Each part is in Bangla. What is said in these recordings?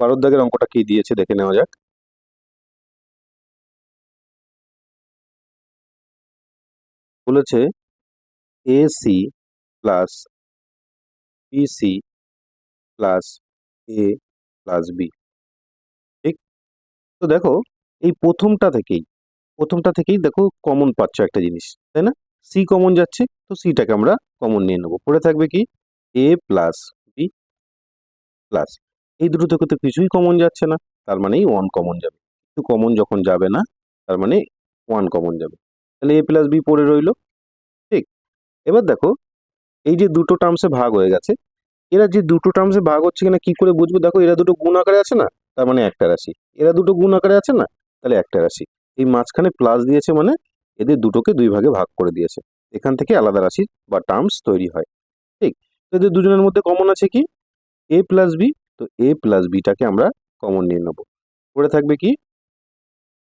বারোর দাগের অঙ্কটা কি দিয়েছে দেখে নেওয়া যাক। বলেছে A C plus BC plus A plus B ঠিক? তো দেখো, এই প্রথমটা থেকেই প্রথমটা থেকেই দেখো কমন পাচ্ছ একটা জিনিস, তাই না? সি কমন যাচ্ছে, তো সিটাকে আমরা কমন নিয়ে নেব। পড়ে থাকবে কি? এ প্লাস বি প্লাস এই দুটো থেকে তো কিছুই কমন যাচ্ছে না। তার মানেই ওয়ান কমন যাবে। কিছু কমন যখন যাবে না, তার মানে ওয়ান কমন যাবে। তাহলে এ প্লাস বি পড়ে রইল। ঠিক। এবার দেখো, এই যে দুটো টার্মসে ভাগ হয়ে গেছে, এরা যে দুটো টার্মসে ভাগ হচ্ছে কিনা কি করে বুঝব? দেখো, এরা দুটো গুণ আকারে আছে না? তার মানে একটা রাশি। এরা দুটো গুণ আকারে আছে না? তাহলে একটা রাশি। এই মাঝখানে প্লাস দিয়েছে মানে এদের দুটোকে দুই ভাগে ভাগ করে দিয়েছে। এখান থেকে আলাদা রাশি বা টার্মস তৈরি হয়। ঠিক। এদের দুজনের মধ্যে কমন আছে কি? এ প্লাস বি তো এ প্লাস বিটাকে আমরা কমন নিয়ে নেব। পড়ে থাকবে কি?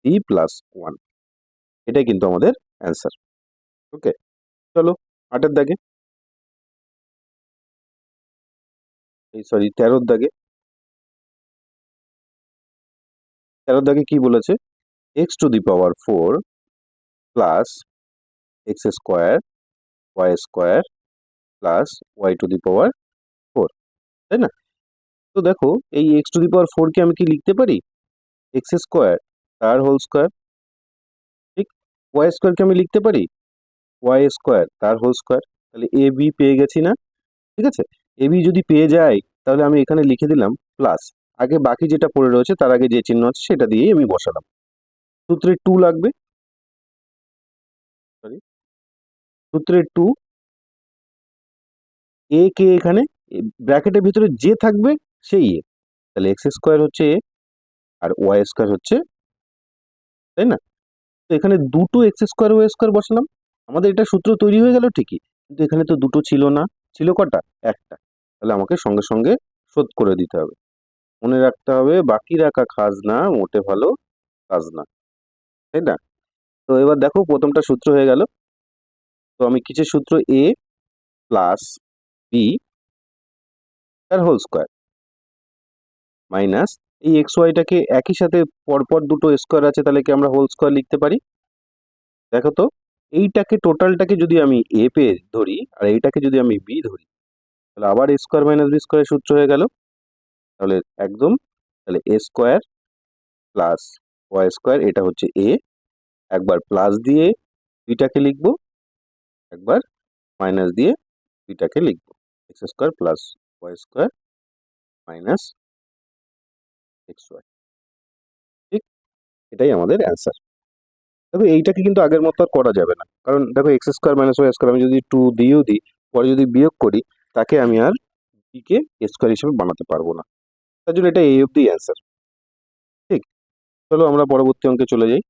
বি প্লাস ওয়ান এটাই কিন্তু আমাদের অ্যান্সার ওকে চলো, আটের দাগে। এই সরি তেরোর দাগে। তেরোর দাগে কি বলেছে? X to the power four plus X square Y square plus Y to the power four তাই না? তো দেখো, এই এক্স টু দি পাওয়ার ফোরকে আমি কি লিখতে পারি? এক্স স্কোয়ার তার হোল স্কোয়ার ঠিক? ওয়াই স্কোয়ারকে আমি লিখতে পারি? ওয়াই স্কোয়ার তার হোল স্কোয়ার তাহলে এ বি পেয়ে গেছি না? ঠিক আছে? এ বি যদি পেয়ে যাই তাহলে আমি এখানে লিখে দিলাম প্লাস আগে বাকি যেটা পড়ে রয়েছে, তার আগে যে চিহ্ন আছে, সেটা দিয়েই আমি বসালাম। সূত্রে টু লাগবে। সরি সূত্রে টু এ কে এখানে ব্র্যাকেটের ভিতরে যে থাকবে সেই এ তাহলে এক্স স্কোয়ার হচ্ছে এ আর ওয়াই স্কোয়ার হচ্ছে তাই না? তো এখানে দুটো এক্স স্কোয়ার ওয়াই স্কোয়ার বসালাম। আমাদের এটা সূত্র তৈরি হয়ে গেল ঠিকই, কিন্তু এখানে তো দুটো ছিল না, ছিল কটা? একটা। তাহলে আমাকে সঙ্গে সঙ্গে শোধ করে দিতে হবে। মনে রাখতে হবে, বাকি রাখা খাজনা, মোটে ভালো খাজনা। তাই না? তো এবার দেখো প্রথমটা সূত্র হয়ে গেল। তো আমি কিছু সূত্র? এ প্লাস বি তার হোল স্কোয়ার। মাইনাস এই এক্স ওয়াইটাকে একই সাথে পরপর দুটো স্কোয়ার আছে, তাহলে কি আমরা হোল স্কোয়ার লিখতে পারি? দেখো তো, এইটাকে টোটালটাকে যদি আমি এ পে ধরি, আর এইটাকে যদি আমি বি ধরি, তাহলে আবার এ স্কোয়ার মাইনাস বি স্কোয়ারের সূত্র হয়ে গেল। তাহলে একদম, তাহলে A square plus Y square এটা হচ্ছে এ একবার প্লাস দিয়ে বিটাকে লিখব, একবার মাইনাস দিয়ে বিটাকে লিখব X square plus Y square minus X Y ঠিক, এটাই আমাদের অ্যান্সার দেখো, এইটাকে কিন্তু আগের মতো আর করা যাবে না। কারণ দেখো X square minus Y square আমি যদি টু দিয়েও দিই, পরে যদি বিয়োগ করি, তাকে আমি আর বিকে স্কোয়ার হিসেবে বানাতে পারব না। তার জন্য এটা এই অবধি অ্যান্সার ঠিক, চলো আমরা পরবর্তী অঙ্কে চলে যাই।